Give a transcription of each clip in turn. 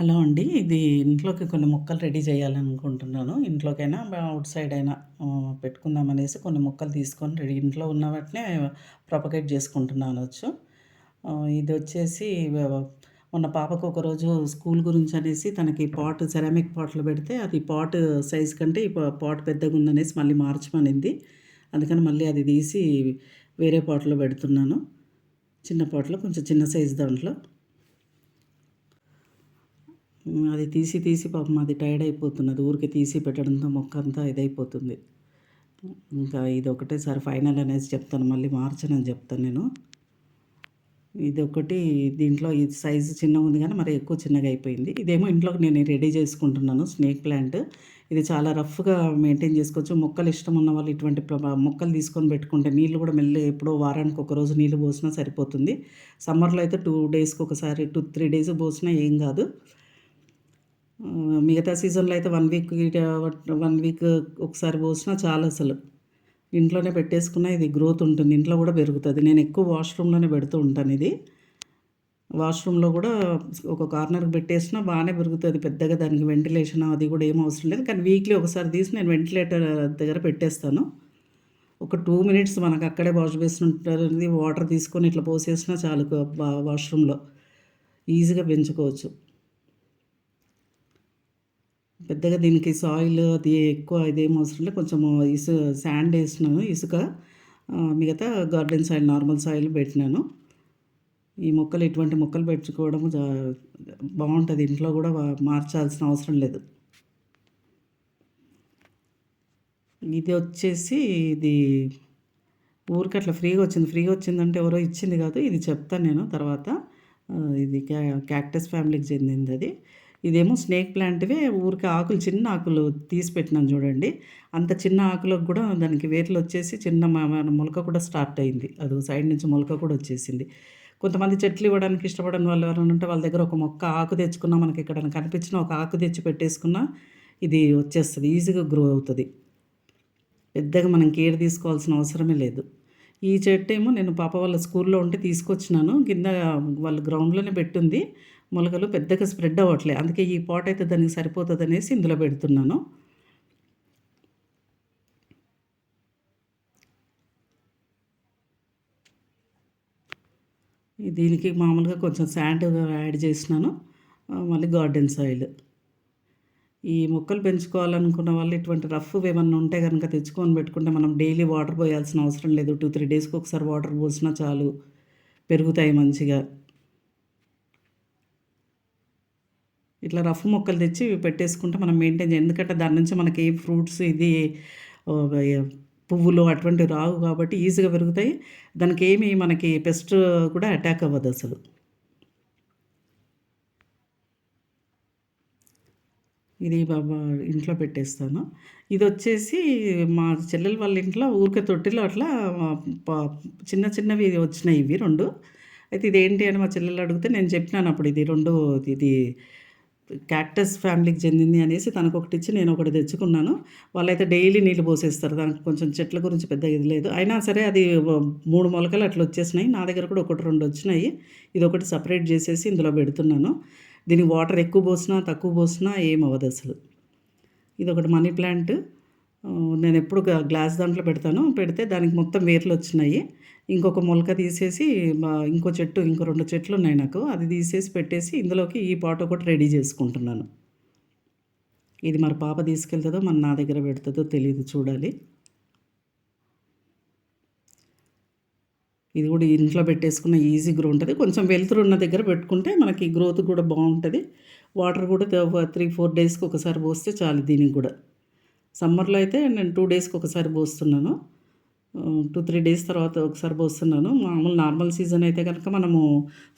Hello అండి. ఇది ఇంట్లోకి కొన్ని మొక్కలు రెడీ చేయాలనుకుంటున్నాను. ఇంట్లోకైనా అవుట్ సైడ్ అయినా పెట్టుకుందామనేసి కొన్ని మొక్కలు తీసుకొని రెడీ ఇంట్లో ఉన్న వాటినే ప్రొపగేట్ చేసుకుంటున్నాను వచ్చు ఇది వచ్చేసి మొన్న పాపకు ఒకరోజు స్కూల్ గురించి అనేసి తనకి పాట్ సెరామిక్ పాట్లు పెడితే అది పాట్ సైజ్ కంటే ఈ పెద్దగా పాట్ పెద్దగుందనేసి మళ్ళీ మార్చమనింది. అందుకని మళ్ళీ అది తీసి వేరే పాట్‌లో పెడుతున్నాను. చిన్న పాట్‌లో కొంచెం చిన్న సైజ్ దాంట్లో. అది తీసి తీసి పాపం అది టైర్డ్ అయిపోతున్నది. ఊరికే తీసి పెట్టడంతో మొక్క అంతా ఇదైపోతుంది. ఇంకా ఇది ఇదొకటేసారి ఫైనల్ అనేసి చెప్తాను. మళ్ళీ మార్చనని చెప్తాను నేను. ఇది ఒకటి దీంట్లో ఇది సైజు చిన్నగుంది కానీ మరి ఎక్కువ చిన్నగా అయిపోయింది. ఇదేమో ఇంట్లోకి నేను రెడీ చేసుకుంటున్నాను స్నేక్ ప్లాంట్. ఇది చాలా రఫ్‌గా మెయింటైన్ చేసుకోవచ్చు. మొక్కలు ఇష్టం ఉన్న వాళ్ళు ఇటువంటి మొక్కలు తీసుకొని పెట్టుకుంటే నీళ్ళు కూడా మెల్లి ఎప్పుడో వారానికి ఒకరోజు నీళ్ళు పోసినా సరిపోతుంది. సమ్మర్‌లో అయితే టూ డేస్‌కి ఒకసారి 2, 3 డేస్ పోసినా ఏం కాదు. మిగతా సీజన్‌లో అయితే వన్ వీక్ వన్ వీక్ ఒకసారి పోసినా చాలసలు. ఇంట్లోనే పెట్టేసుకున్న ఇది గ్రోత్ ఉంటుంది. ఇంట్లో కూడా పెరుగుతుంది నేను ఎక్కువ వాష్‌రూమ్‌లోనే పెడుతూ ఉంటాను ఇది. వాష్‌రూమ్‌లో కూడా ఒక కార్నర్‌కి పెట్టేసినా బాగానే పెరుగుతుంది పెద్దగా దానికి వెంటిలేషన్ అది కూడా ఏం అవసరం లేదు. కానీ వీక్లీ ఒకసారి తీసి నేను వెంటిలేటర్ దగ్గర పెట్టేస్తాను. ఒక టూ మినిట్స్ మనకు అక్కడే వాష్ బేసిన్ ఉంటుంది వాటర్ తీసుకొని ఇట్లా పోసేసినా చాలు వాష్‌రూమ్‌లో. ఈజీగా పెంచుకోవచ్చు. పెద్దగా దీనికి సాయిల్ అది ఎక్కువ ఇదేం అవసరం లేదు. కొంచెము ఇసు శాండ్ వేసినాను ఇసుక. మిగతా గార్డెన్ సాయిల్ నార్మల్ సాయిల్ పెట్టినాను. ఈ మొక్కలు ఇటువంటి మొక్కలు పెంచుకోవడం జా ఇంట్లో కూడా మార్చాల్సిన అవసరం లేదు. ఇది వచ్చేసి ఇది ఊరికి అట్లా ఫ్రీగా వచ్చింది. ఫ్రీగా వచ్చిందంటే ఎవరో ఇచ్చింది కాదు. ఇది చెప్తాను నేను తర్వాత. ఇది క్యా క్యాక్టస్ ఫ్యామిలీకి చెందింది అది ఇదేమో స్నేక్ ప్లాంట్‌వే ఊరికే ఆకులు చిన్న ఆకులు తీసి పెట్టినాను చూడండి. అంత చిన్న ఆకులకు కూడా దానికి వేర్లు వచ్చేసి చిన్న మన మొలక కూడా స్టార్ట్ అయింది. అది సైడ్ నుంచి మొలక కూడా వచ్చేసింది. కొంతమంది చెట్లు ఇవ్వడానికి ఇష్టపడని వాళ్ళు ఎవరైనా ఉంటే వాళ్ళ దగ్గర ఒక మొక్క ఆకు తెచ్చుకున్నా మనకి ఇక్కడ కనిపించిన ఒక ఆకు తెచ్చి పెట్టేసుకున్నా ఇది వచ్చేస్తుంది ఈజీగా గ్రో అవుతుంది పెద్దగా మనం కేర్ తీసుకోవాల్సిన అవసరమే లేదు. ఈ చెట్టు ఏమో నేను పాప వాళ్ళ స్కూల్‌లో ఉంటే తీసుకొచ్చినాను. కింద వాళ్ళు గ్రౌండ్‌లోనే పెట్టుంది. మొలకలు పెద్దగా స్ప్రెడ్ అవ్వట్లే. అందుకే ఈ పాట్ అయితే దానికి సరిపోతదనేసి ఇందులో పెడుతున్నాను. దీనికి మామూలుగా కొంచెం శాండ్ యాడ్ చేసినాను. మళ్ళీ గార్డెన్ సాయిల్. ఈ మొక్కలు పెంచుకోవాలనుకున్న వాళ్ళు ఇటువంటి రఫ్ ఏమన్నా ఉంటే కనుక తెచ్చుకొని పెట్టుకుంటే మనం డైలీ వాటర్ పోయాల్సిన అవసరం లేదు. 2, 3 డేస్‌కి ఒకసారి వాటర్ పోసినా చాలు. పెరుగుతాయి మంచిగా. ఇట్లా రఫ్ మొక్కలు తెచ్చి పెట్టేసుకుంటే మనం మెయింటైన్ ఎందుకంటే దాని నుంచి మనకి ఏ ఫ్రూట్స్ ఇది పువ్వులు అటువంటివి రావు కాబట్టి ఈజీగా పెరుగుతాయి. దానికి ఏమి మనకి పెస్ట్ కూడా అటాక్ అవ్వదు అసలు ఇది బాబా ఇంట్లో పెట్టేస్తాను. ఇది వచ్చేసి మా చెల్లెలు వాళ్ళ ఇంట్లో ఊరికే తొట్టిలో అట్లా చిన్న చిన్నవి వచ్చినాయి ఇవి రెండు అయితే ఇదేంటి అని మా చెల్లెలు అడిగితే నేను చెప్పినాను అప్పుడు ఇది రెండు ఇది క్యాక్టస్ ఫ్యామిలీకి చెందింది అనేసి తనకొకటిచ్చి ఒకటి తెచ్చుకున్నాను. వాళ్ళైతే డైలీ నీళ్ళు పోసేస్తారు. దానికి కొంచెం చెట్ల గురించి పెద్ద ఇది లేదు. అయినా సరే అది మూడు మొలకలు అట్లా వచ్చేసినాయి. నా దగ్గర కూడా ఒకటి రెండు వచ్చినాయి. ఇది ఒకటి సపరేట్ చేసేసి ఇందులో పెడుతున్నాను. దీనికి వాటర్ ఎక్కువ పోసినా, తక్కువ పోసినా ఏమవ్వదసలు. ఇదొకటి మనీ ప్లాంట్. నేను ఎప్పుడు గ్లాస్ దాంట్లో పెడతాను. పెడితే దానికి మొత్తం వేర్లు వచ్చినాయి ఇంకొక మొలక తీసేసి ఇంకో చెట్టు ఇంకో రెండు చెట్లు ఉన్నాయి నాకు. అది తీసేసి పెట్టేసి ఇందులోకి ఈ పాట ఒకటి రెడీ చేసుకుంటున్నాను. ఇది మరి పాప తీసుకెళ్తుందో మరి నా దగ్గర పెడతదో తెలియదు చూడాలి. ఇది కూడా ఇంట్లో పెట్టేసుకున్న ఈజీ గ్రో ఉంటుంది కొంచెం వెలుతురు ఉన్న దగ్గర పెట్టుకుంటే మనకి గ్రోత్ కూడా బాగుంటుంది వాటర్ కూడా త్రీ ఫోర్ డేస్‌కి ఒకసారి పోస్తే చాలు దీనికి కూడా. సమ్మర్‌లో అయితే నేను టూ డేస్‌కి ఒకసారి పోస్తున్నాను. టూ త్రీ డేస్ తర్వాత ఒకసారి పోస్తున్నాను. మామూలు నార్మల్ సీజన్ అయితే కనుక మనము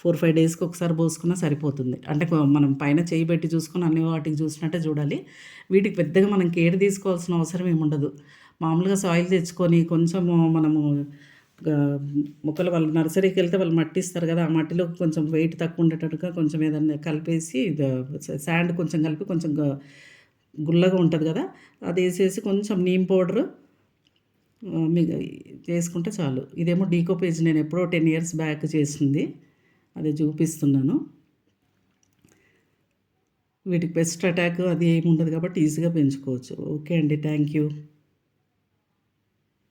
4, 5 డేస్‌కి ఒకసారి పోసుకున్నా సరిపోతుంది. అంటే మనం పైన చేయి పెట్టి చూసుకొని అన్ని వాటికి చూసినట్టే చూడాలి. వీటికి పెద్దగా మనం కేర్ తీసుకోవాల్సిన అవసరం ఏముండదు. మామూలుగా సాయిల్ తెచ్చుకొని కొంచెము మనము మొక్కలు వాళ్ళు నర్సరీకెళ్తే వాళ్ళు మట్టి ఇస్తారు కదా! ఆ మట్టిలో కొంచెం వెయిట్ తక్కువ ఉండేటట్టుగా కొంచెం ఏదన్నా కలిపేసి శాండ్ కొంచెం కలిపి కొంచెం గుల్లగా ఉంటుంది కదా! అది వేసేసి కొంచెం నీమ్ పౌడర్ ఆహ్, చేసుకుంటే చాలు. ఇదేమో డీకోపేజ్ నేనెప్పుడో 10 ఇయర్స్ బ్యాక్ చేసింది. అది చూపిస్తున్నాను. వీటికి పెస్ట్ అటాక్ అది ఏమి ఉండదు కాబట్టి ఈజీగా పెంచుకోవచ్చు. ఓకే అండి. Thank you.